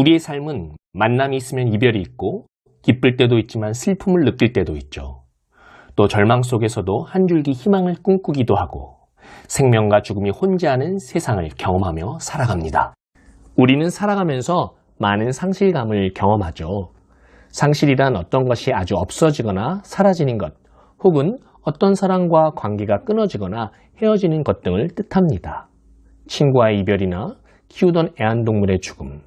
우리의 삶은 만남이 있으면 이별이 있고 기쁠 때도 있지만 슬픔을 느낄 때도 있죠. 또 절망 속에서도 한 줄기 희망을 꿈꾸기도 하고 생명과 죽음이 혼재하는 세상을 경험하며 살아갑니다. 우리는 살아가면서 많은 상실감을 경험하죠. 상실이란 어떤 것이 아주 없어지거나 사라지는 것, 혹은 어떤 사람과 관계가 끊어지거나 헤어지는 것 등을 뜻합니다. 친구와의 이별이나 키우던 애완동물의 죽음,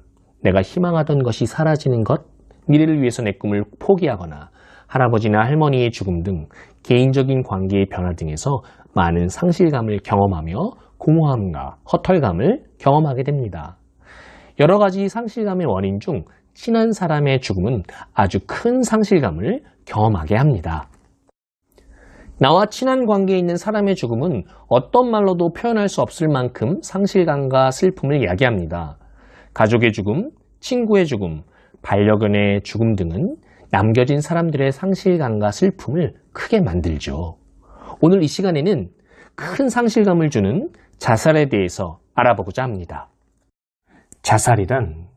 내가 희망하던 것이 사라지는 것, 미래를 위해서 내 꿈을 포기하거나 할아버지나 할머니의 죽음 등 개인적인 관계의 변화 등에서 많은 상실감을 경험하며 공허함과 허탈감을 경험하게 됩니다. 여러 가지 상실감의 원인 중 친한 사람의 죽음은 아주 큰 상실감을 경험하게 합니다. 나와 친한 관계에 있는 사람의 죽음은 어떤 말로도 표현할 수 없을 만큼 상실감과 슬픔을 이야기합니다. 가족의 죽음, 친구의 죽음, 반려견의 죽음 등은 남겨진 사람들의 상실감과 슬픔을 크게 만들죠. 오늘 이 시간에는 큰 상실감을 주는 자살에 대해서 알아보고자 합니다. 자살이란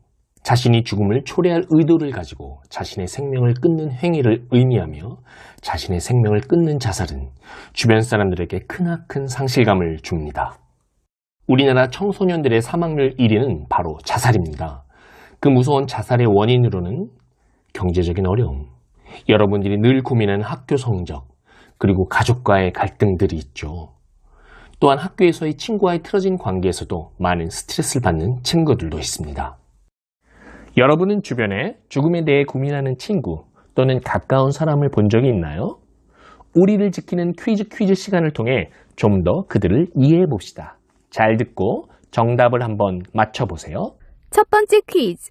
자신이 죽음을 초래할 의도를 가지고 자신의 생명을 끊는 행위를 의미하며 자신의 생명을 끊는 자살은 주변 사람들에게 크나큰 상실감을 줍니다. 우리나라 청소년들의 사망률 1위는 바로 자살입니다. 그 무서운 자살의 원인으로는 경제적인 어려움, 여러분들이 늘 고민하는 학교 성적, 그리고 가족과의 갈등들이 있죠. 또한 학교에서의 친구와의 틀어진 관계에서도 많은 스트레스를 받는 친구들도 있습니다. 여러분은 주변에 죽음에 대해 고민하는 친구 또는 가까운 사람을 본 적이 있나요? 우리를 지키는 퀴즈 퀴즈 시간을 통해 좀 더 그들을 이해해 봅시다. 잘 듣고 정답을 한번 맞춰보세요. 첫 번째 퀴즈.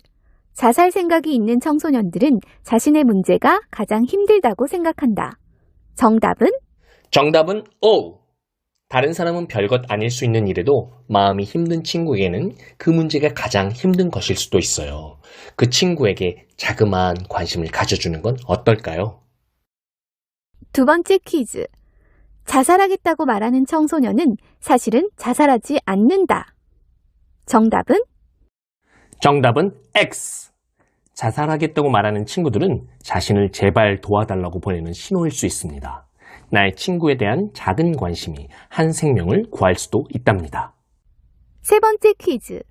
자살 생각이 있는 청소년들은 자신의 문제가 가장 힘들다고 생각한다. 정답은 정답은 O. 다른 사람은 별것 아닐 수 있는 일에도 마음이 힘든 친구에게는 그 문제가 가장 힘든 것일 수도 있어요. 그 친구에게 자그마한 관심을 가져주는 건 어떨까요? 두 번째 퀴즈. 자살하겠다고 말하는 청소년은 사실은 자살하지 않는다. 정답은 정답은 X. 자살하겠다고 말하는 친구들은 자신을 제발 도와달라고 보내는 신호일 수 있습니다. 나의 친구에 대한 작은 관심이 한 생명을 구할 수도 있답니다. 세 번째 퀴즈.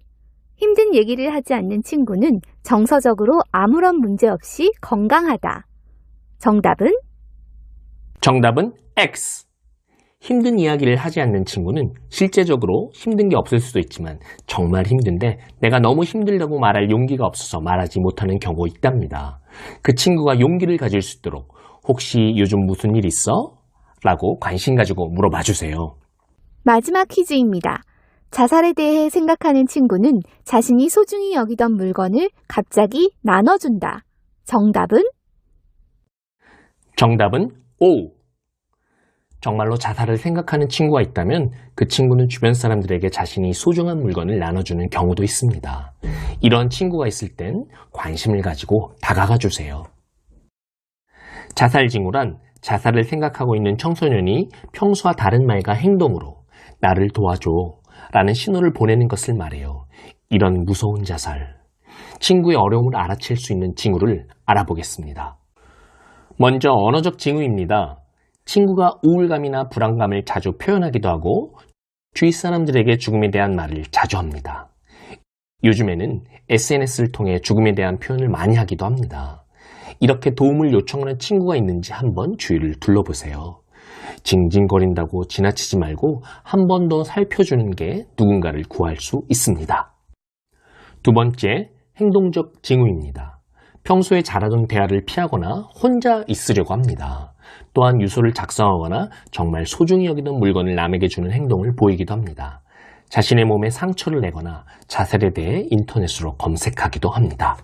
힘든 얘기를 하지 않는 친구는 정서적으로 아무런 문제 없이 건강하다. 정답은 정답은 X. 힘든 이야기를 하지 않는 친구는 실제적으로 힘든 게 없을 수도 있지만 정말 힘든데 내가 너무 힘들다고 말할 용기가 없어서 말하지 못하는 경우 있답니다. 그 친구가 용기를 가질 수 있도록 혹시 요즘 무슨 일 있어? 라고 관심 가지고 물어봐 주세요. 마지막 퀴즈입니다. 자살에 대해 생각하는 친구는 자신이 소중히 여기던 물건을 갑자기 나눠준다. 정답은 정답은 O. 정말로 자살을 생각하는 친구가 있다면 그 친구는 주변 사람들에게 자신이 소중한 물건을 나눠주는 경우도 있습니다. 이런 친구가 있을 땐 관심을 가지고 다가가 주세요. 자살 징후란 자살을 생각하고 있는 청소년이 평소와 다른 말과 행동으로 나를 도와줘 라는 신호를 보내는 것을 말해요. 이런 무서운 자살. 친구의 어려움을 알아챌 수 있는 징후를 알아보겠습니다. 먼저 언어적 징후입니다. 친구가 우울감이나 불안감을 자주 표현하기도 하고 주위 사람들에게 죽음에 대한 말을 자주 합니다. 요즘에는 SNS를 통해 죽음에 대한 표현을 많이 하기도 합니다. 이렇게 도움을 요청하는 친구가 있는지 한번 주위를 둘러보세요. 징징거린다고 지나치지 말고 한 번 더 살펴주는 게 누군가를 구할 수 있습니다. 두 번째, 행동적 징후입니다. 평소에 잘하던 대화를 피하거나 혼자 있으려고 합니다. 또한 유서를 작성하거나 정말 소중히 여기던 물건을 남에게 주는 행동을 보이기도 합니다. 자신의 몸에 상처를 내거나 자살에 대해 인터넷으로 검색하기도 합니다.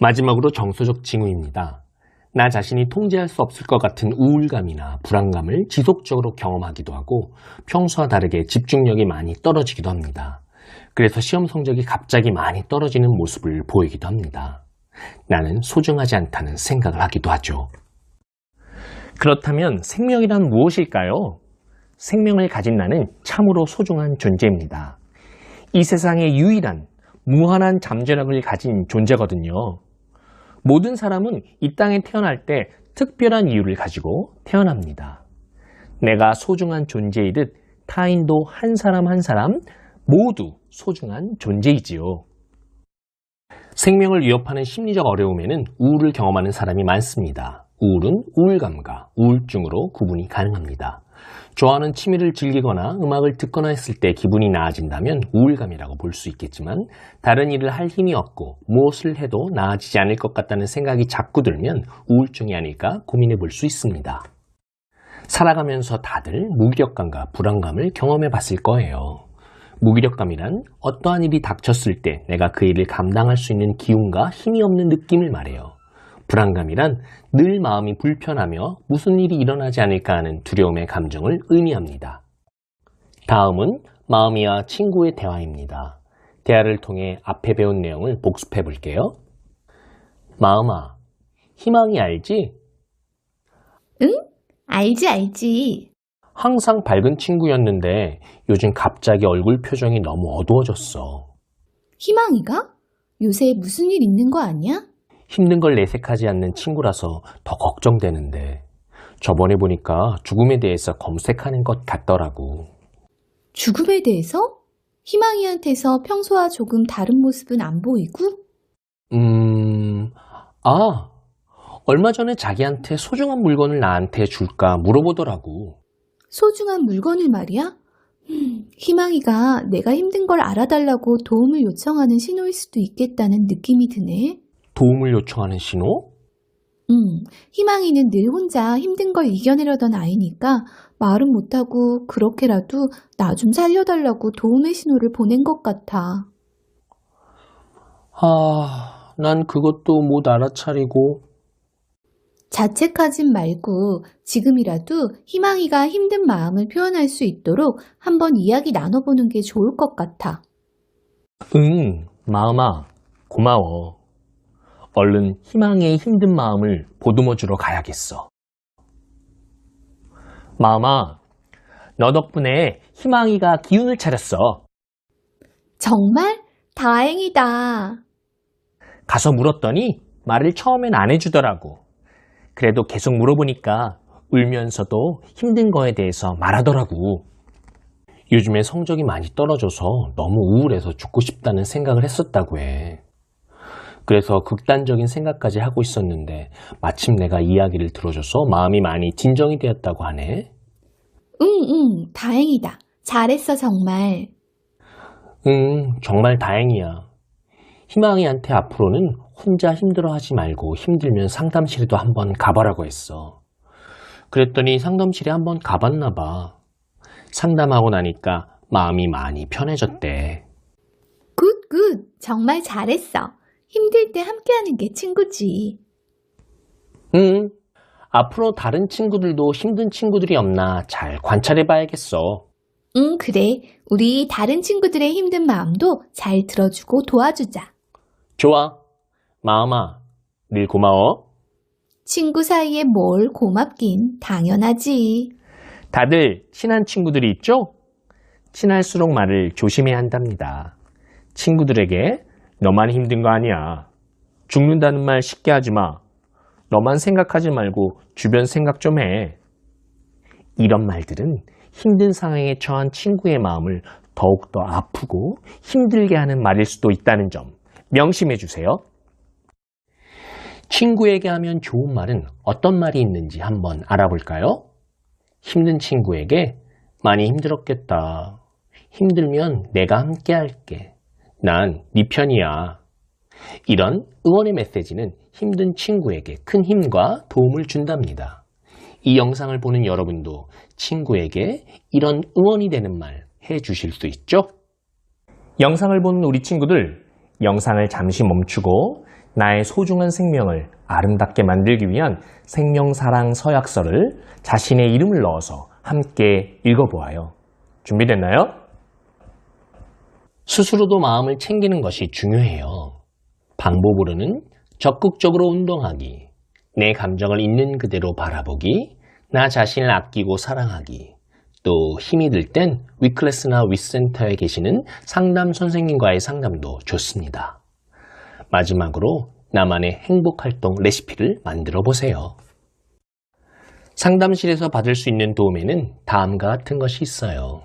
마지막으로 정서적 징후입니다. 나 자신이 통제할 수 없을 것 같은 우울감이나 불안감을 지속적으로 경험하기도 하고 평소와 다르게 집중력이 많이 떨어지기도 합니다. 그래서 시험 성적이 갑자기 많이 떨어지는 모습을 보이기도 합니다. 나는 소중하지 않다는 생각을 하기도 하죠. 그렇다면 생명이란 무엇일까요? 생명을 가진 나는 참으로 소중한 존재입니다. 이 세상의 유일한 무한한 잠재력을 가진 존재거든요. 모든 사람은 이 땅에 태어날 때 특별한 이유를 가지고 태어납니다. 내가 소중한 존재이듯 타인도 한 사람 한 사람 모두 소중한 존재이지요. 생명을 위협하는 심리적 어려움에는 우울을 경험하는 사람이 많습니다. 우울은 우울감과 우울증으로 구분이 가능합니다. 좋아하는 취미를 즐기거나 음악을 듣거나 했을 때 기분이 나아진다면 우울감이라고 볼 수 있겠지만 다른 일을 할 힘이 없고 무엇을 해도 나아지지 않을 것 같다는 생각이 자꾸 들면 우울증이 아닐까 고민해 볼 수 있습니다. 살아가면서 다들 무기력감과 불안감을 경험해 봤을 거예요. 무기력감이란 어떠한 일이 닥쳤을 때 내가 그 일을 감당할 수 있는 기운과 힘이 없는 느낌을 말해요. 불안감이란 늘 마음이 불편하며 무슨 일이 일어나지 않을까 하는 두려움의 감정을 의미합니다. 다음은 마음이와 친구의 대화입니다. 대화를 통해 앞에 배운 내용을 복습해 볼게요. 마음아, 희망이 알지? 알지, 알지. 항상 밝은 친구였는데 요즘 갑자기 얼굴 표정이 너무 어두워졌어. 희망이가? 요새 무슨 일 있는 거 아니야? 힘든 걸 내색하지 않는 친구라서 더 걱정되는데 저번에 보니까 죽음에 대해서 검색하는 것 같더라고. 죽음에 대해서? 희망이한테서 평소와 조금 다른 모습은 안 보이고? 음, 아, 얼마 전에 자기한테 소중한 물건을 나한테 줄까 물어보더라고. 소중한 물건을 말이야? 음, 희망이가 내가 힘든 걸 알아달라고 도움을 요청하는 신호일 수도 있겠다는 느낌이 드네. 도움을 요청하는 신호? 음, 희망이는 늘 혼자 힘든 걸 이겨내려던 아이니까 말은 못하고 그렇게라도 나 좀 살려달라고 도움의 신호를 보낸 것 같아. 아, 난 그것도 못 알아차리고. 자책하진 말고 지금이라도 희망이가 힘든 마음을 표현할 수 있도록 한번 이야기 나눠보는 게 좋을 것 같아. 응, 마음아, 고마워. 얼른 희망의 힘든 마음을 보듬어 주러 가야겠어. 마음아, 너 덕분에 희망이가 기운을 차렸어. 정말 다행이다. 가서 물었더니 말을 처음엔 안 해주더라고. 그래도 계속 물어보니까 울면서도 힘든 거에 대해서 말하더라고. 요즘에 성적이 많이 떨어져서 너무 우울해서 죽고 싶다는 생각을 했었다고 해. 그래서 극단적인 생각까지 하고 있었는데 마침 내가 이야기를 들어줘서 마음이 많이 진정이 되었다고 하네. 응, 응, 다행이다. 잘했어, 정말. 응, 정말 다행이야. 희망이한테 앞으로는 혼자 힘들어하지 말고 힘들면 상담실에도 한번 가보라고 했어. 그랬더니 상담실에 한번 가봤나 봐. 상담하고 나니까 마음이 많이 편해졌대. 굿, 굿. 정말 잘했어. 힘들 때 함께하는 게 친구지. 응. 앞으로 다른 친구들도 힘든 친구들이 없나 잘 관찰해 봐야겠어. 응, 그래. 우리 다른 친구들의 힘든 마음도 잘 들어주고 도와주자. 좋아. 마음아, 늘 고마워. 친구 사이에 뭘 고맙긴 당연하지. 다들 친한 친구들이 있죠? 친할수록 말을 조심해야 한답니다. 친구들에게 너만 힘든 거 아니야. 죽는다는 말 쉽게 하지 마. 너만 생각하지 말고 주변 생각 좀 해. 이런 말들은 힘든 상황에 처한 친구의 마음을 더욱더 아프고 힘들게 하는 말일 수도 있다는 점 명심해 주세요. 친구에게 하면 좋은 말은 어떤 말이 있는지 한번 알아볼까요? 힘든 친구에게 많이 힘들었겠다. 힘들면 내가 함께 할게. 난 네 편이야. 이런 응원의 메시지는 힘든 친구에게 큰 힘과 도움을 준답니다. 이 영상을 보는 여러분도 친구에게 이런 응원이 되는 말 해 주실 수 있죠? 영상을 보는 우리 친구들, 영상을 잠시 멈추고 나의 소중한 생명을 아름답게 만들기 위한 생명사랑 서약서를 자신의 이름을 넣어서 함께 읽어보아요. 준비됐나요? 스스로도 마음을 챙기는 것이 중요해요. 방법으로는 적극적으로 운동하기, 내 감정을 있는 그대로 바라보기, 나 자신을 아끼고 사랑하기, 또 힘이 들 땐 위클래스나 위센터에 계시는 상담 선생님과의 상담도 좋습니다. 마지막으로 나만의 행복 활동 레시피를 만들어 보세요. 상담실에서 받을 수 있는 도움에는 다음과 같은 것이 있어요.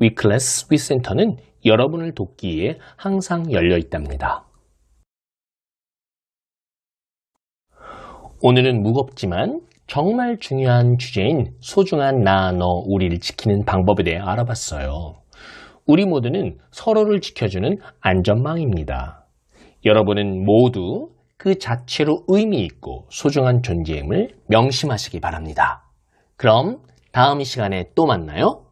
위클래스 위센터는 여러분을 돕기에 항상 열려 있답니다. 오늘은 무겁지만 정말 중요한 주제인 소중한 나, 너, 우리를 지키는 방법에 대해 알아봤어요. 우리 모두는 서로를 지켜주는 안전망입니다. 여러분은 모두 그 자체로 의미 있고 소중한 존재임을 명심하시기 바랍니다. 그럼 다음 시간에 또 만나요.